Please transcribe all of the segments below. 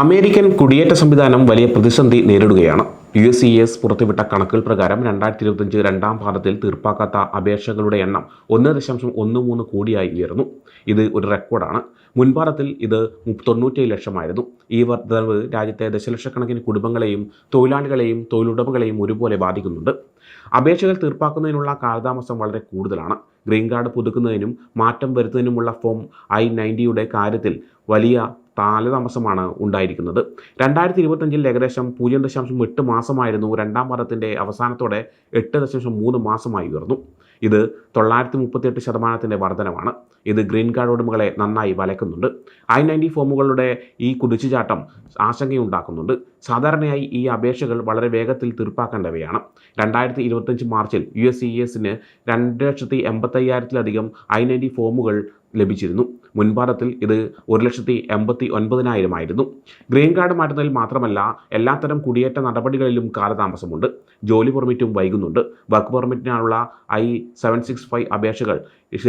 American കുടിയേറ്റ സംവിധാനം വലിയ പ്രതിസന്ധി നേരിടുകയാണ്. യു എസ് സി എസ് പുറത്തുവിട്ട കണക്കുകൾ പ്രകാരം രണ്ടായിരത്തി ഇരുപത്തഞ്ച് രണ്ടാം പാദത്തിൽ തീർപ്പാക്കാത്ത അപേക്ഷകളുടെ എണ്ണം ഒന്ന് ദശാംശം ഒന്ന് മൂന്ന് കോടിയായി ഉയർന്നു. ഇത് ഒരു റെക്കോർഡാണ്. മുൻപാദത്തിൽ ഇത് തൊണ്ണൂറ്റേഴ് ലക്ഷമായിരുന്നു. ഈ വർദ്ധനവ് രാജ്യത്തെ ദശലക്ഷക്കണക്കിന് കുടുംബങ്ങളെയും തൊഴിലാളികളെയും തൊഴിലുടമകളെയും ഒരുപോലെ ബാധിക്കുന്നുണ്ട്. അപേക്ഷകൾ തീർപ്പാക്കുന്നതിനുള്ള കാലതാമസം വളരെ കൂടുതലാണ്. ഗ്രീൻ കാർഡ് പുതുക്കുന്നതിനും മാറ്റം വരുത്തുന്നതിനുമുള്ള ഫോം ഐ നയന്റിയുടെ കാര്യത്തിൽ വലിയ കാലതാമസമാണ് ഉണ്ടായിരിക്കുന്നത്. രണ്ടായിരത്തി ഇരുപത്തഞ്ചിൽ ഏകദേശം പൂജ്യം ദശാംശം എട്ട് മാസമായിരുന്നു രണ്ടാം പാദത്തിന്റെ അവസാനത്തോടെ എട്ട് ദശാംശം മൂന്ന് മാസമായി ഉയർന്നു. ഇത് തൊള്ളായിരത്തി മുപ്പത്തിയെട്ട് ശതമാനത്തിന്റെ വർധനമാണ് ഇത് ഗ്രീൻ കാർഡ് ഉടമകളെ നന്നായി വലക്കുന്നുണ്ട്. ഐ നയന്റി ഫോമുകളുടെ ഈ കുതിച്ചുചാട്ടം ആശങ്കയുണ്ടാക്കുന്നുണ്ട്. സാധാരണയായി ഈ അപേക്ഷകൾ വളരെ വേഗത്തിൽ തീർപ്പാക്കേണ്ടവയാണ്. രണ്ടായിരത്തി ഇരുപത്തഞ്ച് മാർച്ചിൽ യു എസ് സി എസിന് രണ്ട് ലക്ഷത്തി എൺപത്തയ്യായിരത്തിലധികം ഐ നയന്റി ഫോമുകൾ ലഭിച്ചിരുന്നു. മുൻപാദത്തിൽ ഇത് ഒരു ലക്ഷത്തി എൺപത്തി ഒൻപതിനായിരമായിരുന്നു ഗ്രീൻ കാർഡ് മാറ്റുന്നതിൽ മാത്രമല്ല എല്ലാത്തരം കുടിയേറ്റ നടപടികളിലും കാലതാമസമുണ്ട്. ജോലി പെർമിറ്റും വൈകുന്നുണ്ട്. വർക്ക് പെർമിറ്റിനായുള്ള ഐ സെവൻ സിക്സ് ഫൈവ് അപേക്ഷകൾ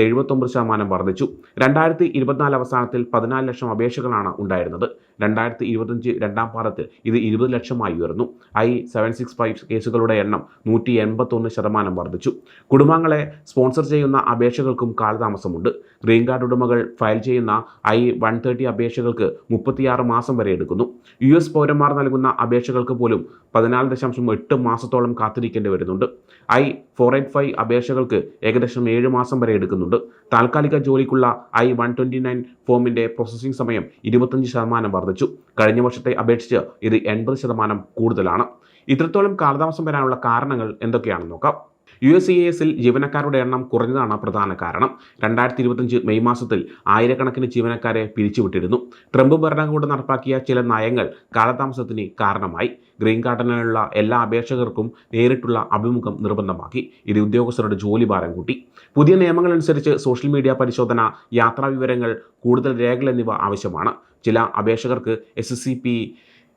എഴുപത്തൊമ്പത് ശതമാനം വർദ്ധിച്ചു. രണ്ടായിരത്തി ഇരുപത്തിനാല് അവസാനത്തിൽ പതിനാല് ലക്ഷം അപേക്ഷകളാണ് ഉണ്ടായിരുന്നത്. രണ്ടായിരത്തി ഇരുപത്തഞ്ച് രണ്ടാം പാദത്തിൽ ഇത് ഇരുപത് ലക്ഷമായി ഉയർന്നു. ഐ സെവൻ സിക്സ് ഫൈവ് കേസുകളുടെ എണ്ണം നൂറ്റി എൺപത്തൊന്ന് ശതമാനം വർദ്ധിച്ചു. കുടുംബങ്ങളെ സ്പോൺസർ ചെയ്യുന്ന അപേക്ഷകൾക്കും കാലതാമസമുണ്ട്. ഗ്രീൻ കാർഡ് ഉടമകൾ ഫയൽ ചെയ്യുന്ന ഐ വൺ തേർട്ടി അപേക്ഷകൾക്ക് മുപ്പത്തിയാറ് മാസം വരെ എടുക്കുന്നു. യു എസ് പൗരന്മാർ നൽകുന്ന അപേക്ഷകൾക്ക് പോലും പതിനാല് ദശാംശം എട്ട് മാസത്തോളം കാത്തിരിക്കേണ്ടി വരുന്നുണ്ട്. ഐ ഫോർ എയ്റ്റ് ഫൈവ് അപേക്ഷകൾക്ക് ഏകദേശം ഏഴ് മാസം വരെ എടുക്കുന്നുണ്ട്. താൽക്കാലിക ജോലിക്കുള്ള ഐ വൺ ട്വന്റി നയൻ ഫോമിന്റെ പ്രോസസ്സിംഗ് സമയം ഇരുപത്തഞ്ച് ശതമാനം വർദ്ധിച്ചു. കഴിഞ്ഞ വർഷത്തെ അപേക്ഷിച്ച് ഇത് എൺപത് ശതമാനം കൂടുതലാണ്. ഇത്രത്തോളം കാലതാമസം വരാനുള്ള കാരണങ്ങൾ എന്തൊക്കെയാണെന്ന് നോക്കാം. യു എസ് സി എസിൽ ജീവനക്കാരുടെ എണ്ണം കുറഞ്ഞതാണ് പ്രധാന കാരണം. രണ്ടായിരത്തി ഇരുപത്തഞ്ച് മെയ് മാസത്തിൽ ആയിരക്കണക്കിന് ജീവനക്കാരെ പിരിച്ചുവിട്ടിരുന്നു. ട്രംപ് ഭരണകൂടം നടപ്പാക്കിയ ചില നയങ്ങൾ കാലതാമസത്തിന് കാരണമായി. ഗ്രീൻ കാർഡിനുള്ള എല്ലാ അപേക്ഷകർക്കും നേരിട്ടുള്ള അഭിമുഖം നിർബന്ധമാക്കി. ഇത് ഉദ്യോഗസ്ഥരുടെ ജോലി ഭാരം കൂട്ടി. പുതിയ നിയമങ്ങളനുസരിച്ച് സോഷ്യൽ മീഡിയ പരിശോധന യാത്രാ വിവരങ്ങൾ കൂടുതൽ രേഖകൾ എന്നിവ ആവശ്യമാണ്. ചില അപേക്ഷകർക്ക് എസ് എസ് സി പി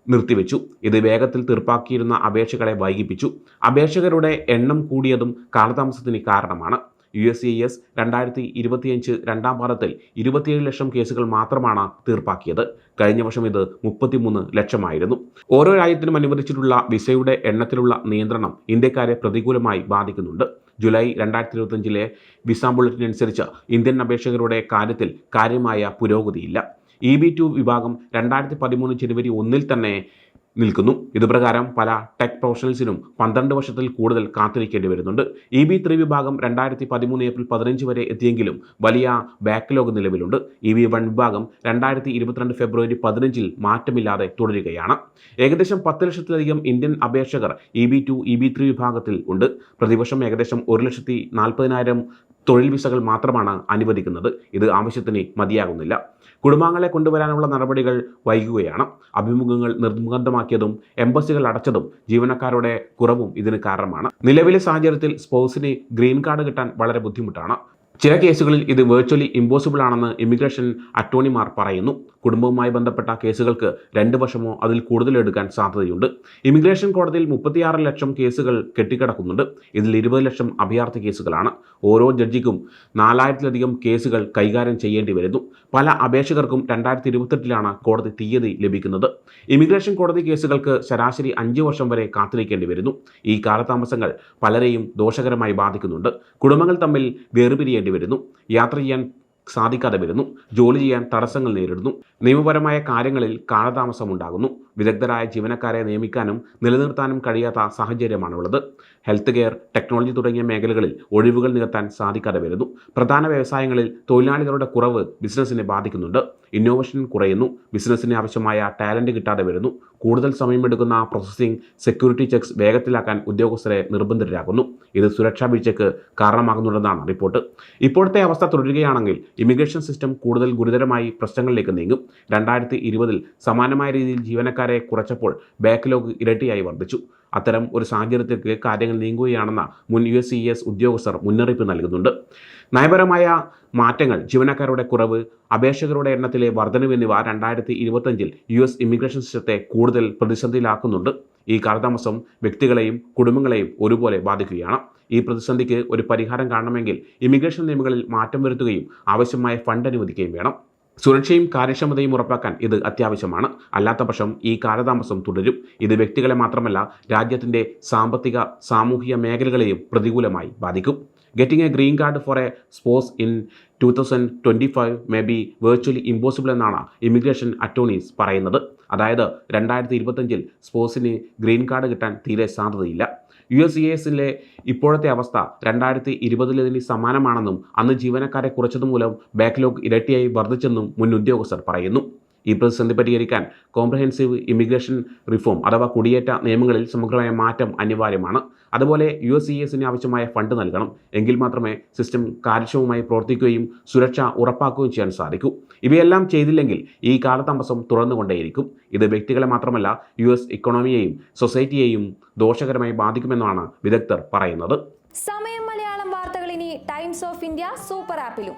നിർത്തിവെച്ചു. ഇത് വേഗത്തിൽ തീർപ്പാക്കിയിരുന്ന അപേക്ഷകളെ വൈകിപ്പിച്ചു. അപേക്ഷകരുടെ എണ്ണം കൂടിയതും കാലതാമസത്തിന് കാരണമാണ്. യു എസ് സി എസ് രണ്ടായിരത്തി ഇരുപത്തിയഞ്ച് രണ്ടാം പാദത്തിൽ ഇരുപത്തിയേഴ് ലക്ഷം കേസുകൾ മാത്രമാണ് തീർപ്പാക്കിയത്. കഴിഞ്ഞ വർഷം ഇത് മുപ്പത്തിമൂന്ന് ലക്ഷമായിരുന്നു. ഓരോ രാജ്യത്തിനും അനുവദിച്ചിട്ടുള്ള വിസയുടെ എണ്ണത്തിലുള്ള നിയന്ത്രണം ഇന്ത്യക്കാരെ പ്രതികൂലമായി ബാധിക്കുന്നുണ്ട്. ജൂലൈ രണ്ടായിരത്തി ഇരുപത്തഞ്ചിലെ വിസ ബുള്ളറ്റിൻ അനുസരിച്ച് ഇന്ത്യൻ അപേക്ഷകരുടെ കാര്യത്തിൽ കാര്യമായ പുരോഗതിയില്ല. ഇ ബി ടു വിഭാഗം രണ്ടായിരത്തി പതിമൂന്ന് ജനുവരി ഒന്നിൽ തന്നെ നിൽക്കുന്നു. ഇതുപ്രകാരം പല ടെക് പ്രൊഫഷണൽസിനും പന്ത്രണ്ട് വർഷത്തിൽ കൂടുതൽ കാത്തിരിക്കേണ്ടി വരുന്നുണ്ട്. ഇ ബി ത്രീ വിഭാഗം രണ്ടായിരത്തി പതിമൂന്ന് ഏപ്രിൽ പതിനഞ്ച് വരെ എത്തിയെങ്കിലും വലിയ ബാക്ക്ലോഗ് നിലവിലുണ്ട്. ഇ ബി വൺ വിഭാഗം രണ്ടായിരത്തി ഇരുപത്തിരണ്ട് ഫെബ്രുവരി പതിനഞ്ചിൽ മാറ്റമില്ലാതെ തുടരുകയാണ്. ഏകദേശം പത്ത് ലക്ഷത്തിലധികം ഇന്ത്യൻ അപേക്ഷകർ E B two E B three വിഭാഗത്തിൽ ഉണ്ട്. പ്രതിവർഷം ഏകദേശം ഒരു ലക്ഷത്തി നാൽപ്പതിനായിരം തൊഴിൽ വിസകൾ മാത്രമാണ് അനുവദിക്കുന്നത്. ഇത് ആവശ്യത്തിന് മതിയാകുന്നില്ല. കുടുംബാംഗങ്ങളെ കൊണ്ടുവരാനുള്ള നടപടികൾ വൈകുകയാണ്. അഭിമുഖങ്ങൾ നിർബന്ധമാക്കിയതും എംബസികൾ അടച്ചതും ജീവനക്കാരുടെ കുറവും ഇതിന് കാരണമാണ്. നിലവിലെ സാഹചര്യത്തിൽ സ്പോസിന് ഗ്രീൻ കാർഡ് കിട്ടാൻ വളരെ ബുദ്ധിമുട്ടാണ്. ചില കേസുകളിൽ ഇത് വെർച്വലി ഇമ്പോസിബിൾ ആണെന്ന് ഇമിഗ്രേഷൻ അറ്റോർണിമാർ പറയുന്നു. കുടുംബവുമായി ബന്ധപ്പെട്ട കേസുകൾക്ക് രണ്ട് വർഷമോ അതിൽ കൂടുതൽ എടുക്കാൻ സാധ്യതയുണ്ട്. ഇമിഗ്രേഷൻ കോടതിയിൽ മുപ്പത്തിയാറ് ലക്ഷം കേസുകൾ കെട്ടിക്കിടക്കുന്നുണ്ട്. ഇതിൽ ഇരുപത് ലക്ഷം അഭയാർത്ഥി കേസുകളാണ്. ഓരോ ജഡ്ജിക്കും നാലായിരത്തിലധികം കേസുകൾ കൈകാര്യം ചെയ്യേണ്ടി വരുന്നു. പല അപേക്ഷകർക്കും രണ്ടായിരത്തി ഇരുപത്തെട്ടിലാണ് കോടതി തീയതി ലഭിക്കുന്നത്. ഇമിഗ്രേഷൻ കോടതി കേസുകൾക്ക് ശരാശരി അഞ്ച് വർഷം വരെ കാത്തിരിക്കേണ്ടി വരുന്നു. ഈ കാലതാമസങ്ങൾ പലരെയും ദോഷകരമായി ബാധിക്കുന്നുണ്ട്. കുടുംബങ്ങൾ തമ്മിൽ വേർപിരിയേണ്ടി വരുന്നു. യാത്ര ചെയ്യാൻ സാധിക്കാതെ വരുന്നു. ജോലി ചെയ്യാൻ തടസ്സങ്ങൾ നേരിടുന്നു. നിയമപരമായ കാര്യങ്ങളിൽ കാലതാമസം ഉണ്ടാകുന്നു വിദഗ്ധരായ ജീവനക്കാരെ നിയമിക്കാനും നിലനിർത്താനും കഴിയാത്ത സാഹചര്യമാണുള്ളത്. ഹെൽത്ത് കെയർ ടെക്നോളജി തുടങ്ങിയ മേഖലകളിൽ ഒഴിവുകൾ നികത്താൻ സാധിക്കാതെ വരുന്നു. പ്രധാന വ്യവസായങ്ങളിൽ തൊഴിലാളികളുടെ കുറവ് ബിസിനസ്സിനെ ബാധിക്കുന്നുണ്ട്. ഇന്നോവേഷൻ കുറയുന്നു. ബിസിനസ്സിന് ആവശ്യമായ ടാലന്റ് കിട്ടാതെ വരുന്നു. കൂടുതൽ സമയമെടുക്കുന്ന പ്രോസസ്സിംഗ് സെക്യൂരിറ്റി ചെക്സ് വേഗത്തിലാക്കാൻ ഉദ്യോഗസ്ഥരെ നിർബന്ധിതരാകുന്നു ഇത് സുരക്ഷാ വീഴ്ചയ്ക്ക് കാരണമാകുന്നുണ്ടെന്നാണ് റിപ്പോർട്ട് ഇപ്പോഴത്തെ അവസ്ഥ തുടരുകയാണെങ്കിൽ ഇമിഗ്രേഷൻ സിസ്റ്റം കൂടുതൽ ഗുരുതരമായി പ്രശ്നങ്ങളിലേക്ക് നീങ്ങും. രണ്ടായിരത്തി ഇരുപതിൽ സമാനമായ രീതിയിൽ ജീവനക്കാരെ കുറച്ചപ്പോൾ ബാക്ക്ലോഗ് ഇരട്ടിയായി വർദ്ധിച്ചു. അത്തരം ഒരു സാഹചര്യത്തിലേക്ക് കാര്യങ്ങൾ നീങ്ങുകയാണെന്ന മുൻ യു എസ് സി എസ് ഉദ്യോഗസ്ഥർ മുന്നറിയിപ്പ് നൽകുന്നുണ്ട്. നയപരമായ മാറ്റങ്ങൾ ജീവനക്കാരുടെ കുറവ് അപേക്ഷകരുടെ എണ്ണത്തിലെ വർധനവ് എന്നിവ രണ്ടായിരത്തി ഇരുപത്തഞ്ചിൽ യു എസ് ഇമിഗ്രേഷൻ സിസ്റ്റത്തെ കൂടുതൽ പ്രതിസന്ധിയിലാക്കുന്നുണ്ട്. ഈ കാലതാമസം വ്യക്തികളെയും കുടുംബങ്ങളെയും ഒരുപോലെ ബാധിക്കുകയാണ്. ഈ പ്രതിസന്ധിക്ക് ഒരു പരിഹാരം കാണണമെങ്കിൽ ഇമിഗ്രേഷൻ നിയമങ്ങളിൽ മാറ്റം വരുത്തുകയും ആവശ്യമായ ഫണ്ട് അനുവദിക്കുകയും വേണം. സുരക്ഷയും കാര്യക്ഷമതയും ഉറപ്പാക്കാൻ ഇത് അത്യാവശ്യമാണ്. അല്ലാത്ത പക്ഷം ഈ കാലതാമസം തുടരും. ഇത് വ്യക്തികളെ മാത്രമല്ല രാജ്യത്തിന്റെ സാമ്പത്തിക സാമൂഹിക മേഖലകളെയും പ്രതികൂലമായി ബാധിക്കും. Getting a green card for a spouse in two thousand twenty five may be virtually impossible എന്നാണ് ഇമിഗ്രേഷൻ അറ്റോർണീസ് പറയുന്നത്. അതായത് രണ്ടായിരത്തി ഇരുപത്തഞ്ചിൽ സ്പോസിന് ഗ്രീൻ കാർഡ് കിട്ടാൻ തീരെ സാധ്യതയില്ല. യു എസ് സി എസിലെ ഇപ്പോഴത്തെ അവസ്ഥ രണ്ടായിരത്തി ഇരുപതിലതിന് സമാനമാണെന്നും അന്ന് ജീവനക്കാരെ കുറച്ചതുമൂലം ബാക്ക്ലോഗ് ഇരട്ടിയായി വർദ്ധിച്ചെന്നും മുൻ ഉദ്യോഗസ്ഥർ പറയുന്നു. ഈ പ്രതിസന്ധി പരിഹരിക്കാൻ കോംപ്രഹെൻസീവ് ഇമിഗ്രേഷൻ റിഫോം അഥവാ കുടിയേറ്റ നിയമങ്ങളിൽ സമഗ്രമായ മാറ്റം അനിവാര്യമാണ്. അതുപോലെ യു എസ് സി എസിന് ആവശ്യമായ ഫണ്ട് നൽകണം. എങ്കിൽ മാത്രമേ സിസ്റ്റം കാര്യക്ഷമമായി പ്രവർത്തിക്കുകയും സുരക്ഷ ഉറപ്പാക്കുകയും ചെയ്യാൻ സാധിക്കൂ. ഇവയെല്ലാം ചെയ്തില്ലെങ്കിൽ ഈ കാലതാമസം തുറന്നുകൊണ്ടേയിരിക്കും ഇത് വ്യക്തികളെ മാത്രമല്ല യു എസ് ഇക്കോണമിയെയും സൊസൈറ്റിയെയും ദോഷകരമായി ബാധിക്കുമെന്നാണ് വിദഗ്ധർ പറയുന്നത്. സമയം മലയാളം വാർത്തകൾ ഇനി ടൈംസ് ഓഫ് ഇന്ത്യ സൂപ്പർ ആപ്പിലും.